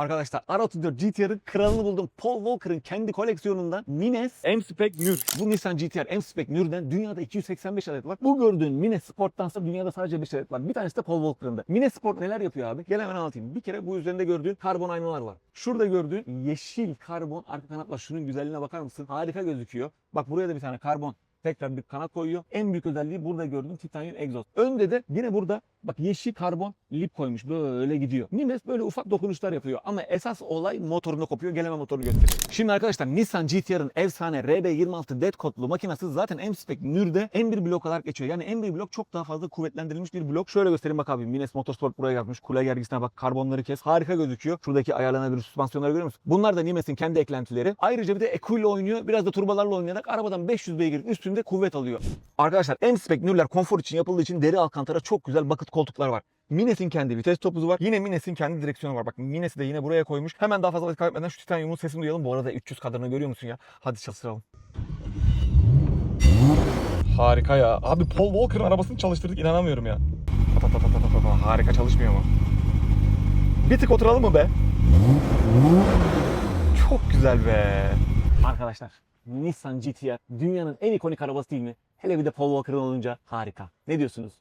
Arkadaşlar R34 GTR'ın kralını buldum. Paul Walker'ın kendi koleksiyonundan Mines M-Spec Nür. Bu Nissan GTR M-Spec Nür'den dünyada 285 adet var. Bu gördüğün Mines Sport'tansa dünyada sadece 5 adet var. Bir tanesi de Paul Walker'ın Mines Sport neler yapıyor abi? Gel hemen anlatayım. Bir kere bu üzerinde gördüğün karbon aynalar var. Şurada gördüğün yeşil karbon arka kanatlar. Şunun güzelliğine bakar mısın? Harika gözüküyor. Bak buraya da bir tane karbon tekrar bir kanat koyuyor. En büyük özelliği burada gördüğün titanyum egzoz. Önde de yine burada bak yeşil karbon lip koymuş. Böyle gidiyor. Nimes böyle ufak dokunuşlar yapıyor. Ama esas olay motorunda kopuyor. Geleme motorunu gösteriyor. Şimdi arkadaşlar Nissan GTR'ın efsane RB26 Dead kodlu makinesi zaten M-Spec Nür'de M1 blok olarak geçiyor. Yani M1 blok çok daha fazla kuvvetlendirilmiş bir blok. Şöyle göstereyim bak abi. Mines Motorsport buraya yapmış. Kule gergisine bak. Karbonları kes. Harika gözüküyor. Şuradaki ayarlanabilir süspansiyonları görüyor musun? Bunlar da Nimes'in kendi eklentileri. Ayrıca bir de ile oynuyor. Biraz da turbolarla oynayarak arabadan 500 beygirin üstünde kuvvet alıyor. Arkadaşlar M-Spec Nür'ler konfor için yapıldığı için deri alkantara çok güzel bakıt koltuklar var. Mines'in kendi vites topuzu var. Yine Mines'in kendi direksiyonu var. Bak Mines'i de yine buraya koymuş. Hemen daha fazla vakit kaybetmeden şu titanyumun sesini duyalım. Bu arada 300 kadrını görüyor musun ya? Hadi çalıştıralım. Harika ya. Abi Paul Walker'ın arabasını çalıştırdık inanamıyorum ya. Harika çalışmıyor mu? Bir tık oturalım mı be? Çok güzel be. Arkadaşlar Nissan GTR dünyanın en ikonik arabası değil mi? Hele bir de Paul Walker'ın olunca harika. Ne diyorsunuz?